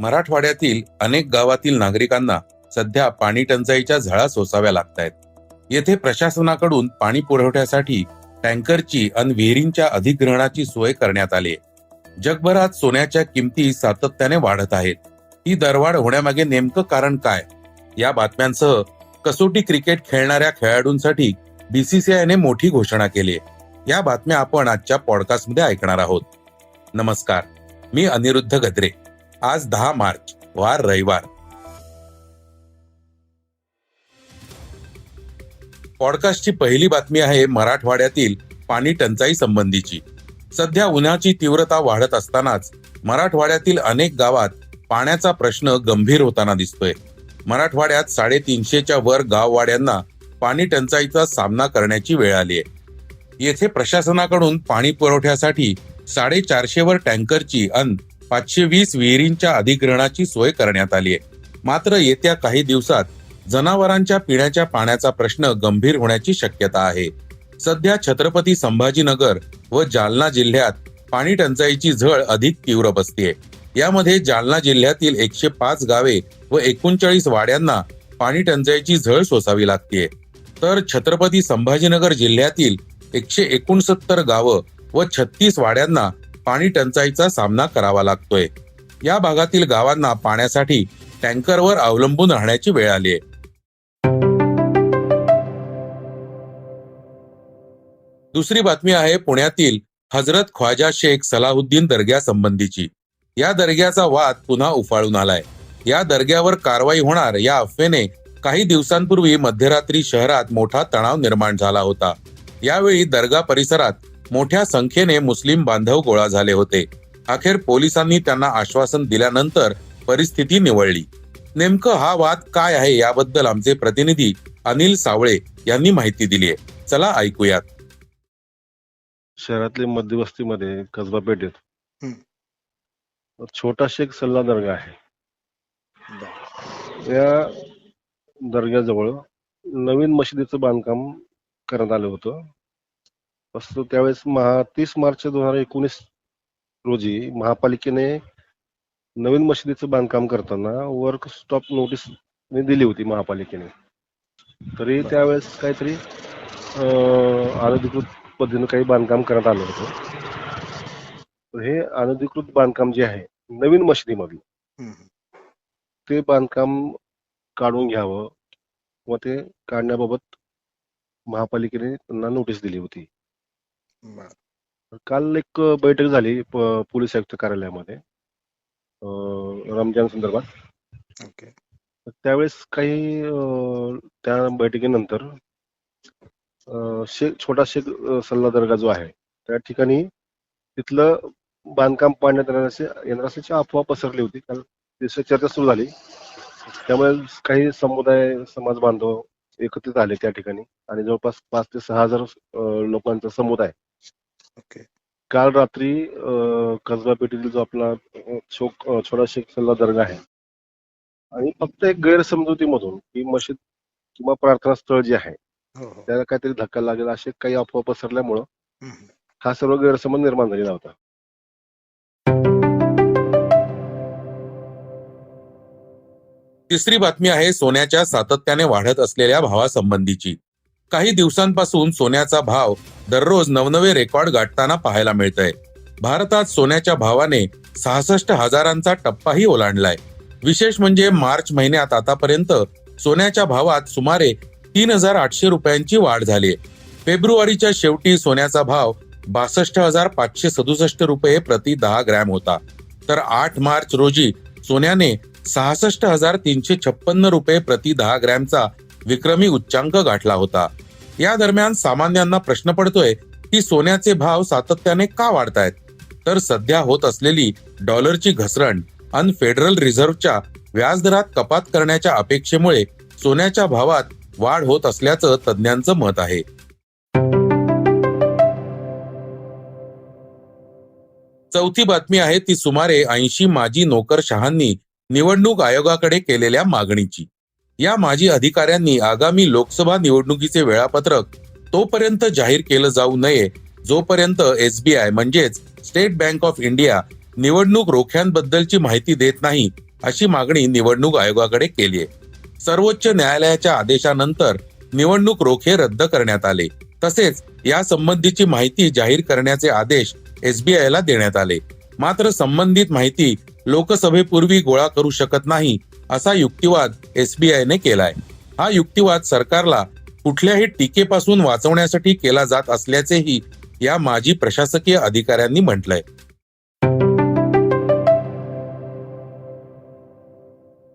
मराठवाड्यातील अनेक गावातील नागरिकांना सध्या पाणी टंचाईच्या झळा सोसाव्या लागतायत. येथे प्रशासनाकडून पाणी पुरवठ्यासाठी टँकरची अन विहिरींच्या अधिग्रहणाची सोय करण्यात आली जगभरात सोन्याच्या किमती सातत्याने वाढत आहेत. ही दरवाढ होण्यामागे नेमकं कारण काय? या बातम्यांसह कसोटी क्रिकेट खेळणाऱ्या खेळाडूंसाठी बीसीसीआयने मोठी घोषणा केली या बातम्या आपण आजच्या पॉडकास्टमध्ये ऐकणार आहोत. नमस्कार. मी अनिरुद्ध गद्रे आज दहा मार्च वार रविवार. पॉडकास्टची पहिली बातमी आहे मराठवाड्यातील पाणी टंचाई संबंधीची. सध्या उन्हाची तीव्रता वाढत असतानाच मराठवाड्यातील अनेक गावात पाण्याचा प्रश्न गंभीर होताना दिसतोय. मराठवाड्यात साडेतीनशेच्या वर गाववाड्यांना पाणी टंचाईचा सामना करण्याची वेळ आली आहे. येथे प्रशासनाकडून पाणी पुरवठ्यासाठी साडेचारशे वर टँकरची अन पाचशे वीस विहिरींच्या अधिग्रहणाची सोय करण्यात आली आहे. मात्र येत्या काही दिवसात जनावरांच्या पिण्याच्या पाण्याचा प्रश्न गंभीर होण्याची शक्यता आहे. सध्या छत्रपती संभाजीनगर व जालना जिल्ह्यात पाणी टंचाईची झळ अधिक तीव्र बसतीये. यामध्ये जालना जिल्ह्यातील एकशे पाच गावे व एकोणचाळीस वाड्यांना पाणी टंचाईची झळ सोसावी लागतीये. तर छत्रपती संभाजीनगर जिल्ह्यातील एकशे एकोणसत्तर गावं व छत्तीस वाड्यांना पाणी टंचाईचा सामना करावा लागतोय. या भागातील गावांना पाण्यासाठी टँकरवर अवलंबून राहण्याची वेळ आली आहे. दुसरी बातमी आहे पुण्यातील हजरत ख्वाजा शेख सलाहुद्दीन दर्ग्या संबंधीची. या दर्ग्याचा वाद पुन्हा उफाळून आलाय. या दर्ग्यावर कारवाई होणार या अफवेने काही दिवसांपूर्वी मध्यरात्री शहरात मोठा तणाव निर्माण झाला होता. यावेळी दर्गा परिसरात मोठ्या संख्येने मुस्लिम बांधव गोळा झाले होते. अखेर पोलिसांनी त्यांना आश्वासन दिल्यानंतर परिस्थिती निवळली. नेमकं हा वाद काय आहे याबद्दल आमचे प्रतिनिधी अनिल सावळे यांनी माहिती दिली आहे. चला ऐकूयात. शहरातली मध्यवस्तीमध्ये कसबा पेठेत हम्म. छोटा शेख सल्ला दर्गा आहे. या दर्ग्याजवळ नवीन मशिदीचं बांधकाम करण्यात आलं होतं. असं त्यावेळेस महा तीस मार्च दोन हजार एकोणीस रोजी महापालिकेने नवीन मशिदीचं बांधकाम करताना वर्क स्टॉप नोटीस दिली होती महापालिकेने तरी. त्यावेळेस काहीतरी अनधिकृत पद्धतीनं काही बांधकाम करण्यात आलं होतं हे अनधिकृत बांधकाम जे आहे नवीन मशिदीमधलं. ते बांधकाम काढून घ्यावं व ते काढण्याबाबत महापालिकेने त्यांना नोटीस दिली होती. काल एक बैठक झाली प- पोलीस आयुक्त कार्यालयामध्ये अं, रमजान संदर्भात. ओके. तर त्यावेळेस काही अं, त्या बैठकीनंतर अं, शेख छोटा शेख अं, सल्ला दर्गा जो आहे त्या ठिकाणी तिथलं बांधकाम पाडण्यात येणार असे येणार असल्याची अफवा पसरली होती. काल त्याची चर्चा सुरू झाली. त्यामुळे काही समुदाय समाज बांधव एकत्रित आले त्या ठिकाणी. आणि जवळपास पाच ते सहा हजार अं, लोकांचा समुदाय ओके. काल रात्री अं, कसबा पेठेतील जो आपला अं, शोक अं, छोटा शेख सल्ला दर्गा आहे. आणि फक्त एक गैरसमजुतीमधून ही मशीद किंवा प्रार्थना स्थळ जे आहे हो हो. त्याला काहीतरी धक्का लागेल असे काही अफवा पसरल्यामुळं हम्म. हा सर्व गैरसमज निर्माण झालेला होता. तिसरी बातमी आहे सोन्याच्या सातत्याने वाढत असलेल्या भावासंबंधीची. काही दिवसांपासून सोन्याचा भाव दररोज नवनवे रेकॉर्ड गाठताना पाहायला मिळतंय. भारतात सोन्याच्या भावाने सहासष्ट हजारांचा टप्पाही ओलांडलाय. विशेष म्हणजे मार्च महिन्यात आतापर्यंत सोन्याच्या भावात सुमारे तीन हजार आठशे रुपयांची वाढ झाली फेब्रुवारीच्या शेवटी सोन्याचा भाव बासष्ट हजार पाचशे सदुसष्ट रुपये प्रति दहा ग्रॅम होता. तर आठ मार्च रोजी सोन्याने सहासष्ट हजार तीनशे छप्पन्न रुपये प्रति दहा ग्रॅमचा विक्रमी उच्चांक गाठला होता. या दरम्यान सामान्यांना प्रश्न पडतोय की सोन्याचे भाव सातत्याने का वाढतायत? तर सध्या होत असलेली डॉलरची घसरण अन फेडरल रिझर्व्हच्या व्याजदरात कपात करण्याच्या अपेक्षेमुळे सोन्याच्या भावात वाढ होत असल्याचं तज्ज्ञांचं मत आहे. चौथी बातमी आहे ती सुमारे ऐंशी माजी नोकरशहांनी निवडणूक आयोगाकडे केलेल्या मागणीची. या माजी अधिकाऱ्यांनी आगामी लोकसभा निवडणुकीचे वेळापत्रक तोपर्यंत जाहीर केलं जाऊ नये. जोपर्यंत एसबीआय म्हणजेच स्टेट बँक ऑफ इंडिया निवडणूक रोख्यांबद्दलची माहिती देत नाही अशी मागणी निवडणूक आयोगाकडे केली आहे. सर्वोच्च न्यायालयाच्या आदेशानंतर निवडणूक रोखे रद्द करण्यात आले. तसेच या संबंधीची माहिती जाहीर करण्याचे आदेश एसबीआयला देण्यात आले. मात्र संबंधित माहिती लोकसभेपूर्वी गोळा करू शकत नाही असा युक्तिवाद एसबीआयने केलाय. हा युक्तिवाद सरकारला कुठल्याही टीकेपासून वाचवण्यासाठी केला जात असल्याचेही या माजी प्रशासकीय अधिकाऱ्यांनी म्हटलंय.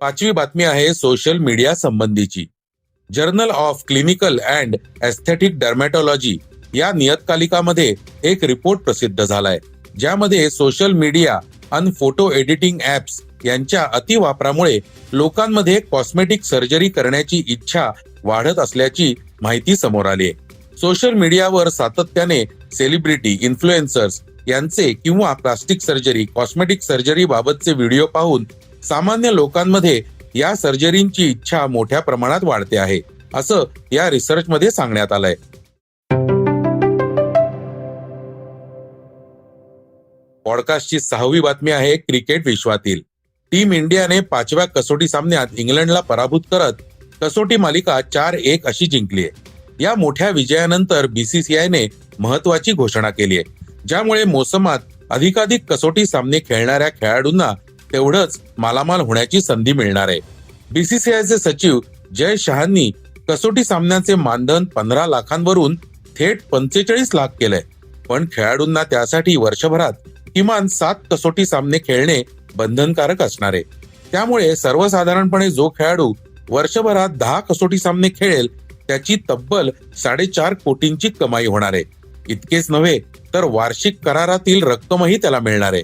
पाचवी बातमी आहे सोशल मीडिया संबंधीची. Journal of clinical and aesthetic dermatology या नियतकालिकामध्ये एक रिपोर्ट प्रसिद्ध झालाय ज्यामध्ये सोशल मीडिया अन फोटो एडिटिंग ऍप्स यांच्या अतिवापरामुळे लोकांमध्ये कॉस्मेटिक सर्जरी करण्याची इच्छा वाढत असल्याची माहिती समोर आली आहे. सोशल मीडियावर सातत्याने सेलिब्रिटी इन्फ्लुएन्सर्स यांचे किंवा प्लास्टिक सर्जरी कॉस्मेटिक सर्जरी बाबतचे व्हिडिओ पाहून सामान्य लोकांमध्ये या सर्जरींची इच्छा मोठ्या प्रमाणात वाढते आहे असं या रिसर्च मध्ये सांगण्यात आलंय. पॉडकास्टची सहावी बातमी आहे क्रिकेट विश्वातील. टीम इंडियाने पाचव्या कसोटी सामन्यात इंग्लंडला पराभूत करत कसोटी मालिका चार एक अशी जिंकली आहे. या मोठ्या विजयानंतर बीसीसीआयने महत्वाची घोषणा केली आहे. ज्यामुळे मोसमात अधिकाधिक कसोटी सामने खेळणाऱ्या खेळाडूंना तेवढंच मालामाल होण्याची संधी मिळणार आहे. बीसीसीआयचे सचिव जय शहांनी कसोटी सामन्यांचे मानधन पंधरा लाखांवरून थेट पंचेचाळीस लाख केलंय. पण खेळाडूंना त्यासाठी वर्षभरात किमान सात कसोटी सामने खेळणे बंधनकारक असणार. आहे त्यामुळे सर्वसाधारणपणे जो खेळाडू वर्षभरात दहा कसोटी सामने खेळेल त्याची तब्बल साडेचार कोटींची कमाई होणार आहे. इतकेच नव्हे तर वार्षिक करारातील रक्कमही त्याला मिळणार आहे.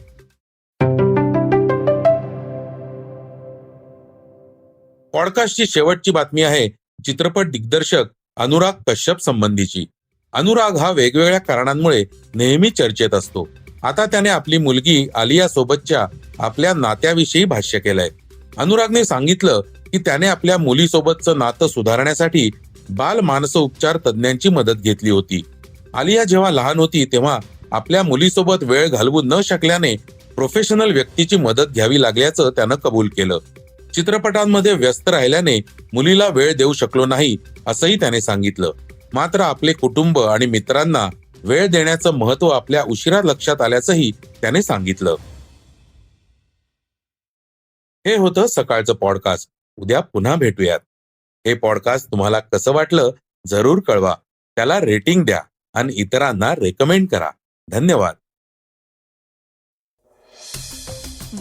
पॉडकास्टची शेवटची बातमी आहे चित्रपट दिग्दर्शक अनुराग कश्यप संबंधीची. अनुराग हा वेगवेगळ्या कारणांमुळे नेहमी चर्चेत असतो. आता त्याने आपली मुलगी आलिया सोबतच्या आपल्या नात्याविषयी भाष्य केलंय. अनुरागने सांगितलं की त्याने आपल्या मुलीसोबतचं नातं सुधारण्यासाठी बाल मानसोपचार तज्ज्ञांची मदत घेतली होती. आलिया जेव्हा लहान होती तेव्हा आपल्या मुलीसोबत वेळ घालवू न शकल्याने प्रोफेशनल व्यक्तीची मदत घ्यावी लागल्याचं त्यानं कबूल केलं. चित्रपटांमध्ये व्यस्त राहिल्याने मुलीला वेळ देऊ शकलो नाही असंही त्याने सांगितलं. मात्र आपले कुटुंब आणि मित्रांना वेळ देण्याचं महत्त्व आपल्या उशिरा लक्षात आल्याचंही त्याने सांगितलं. हे होतं सकाळचं पॉडकास्ट उद्या पुन्हा भेटूयात. हे पॉडकास्ट तुम्हाला कसं वाटलं जरूर कळवा. त्याला रेटिंग द्या आणि इतरांना रेकमेंड करा. धन्यवाद.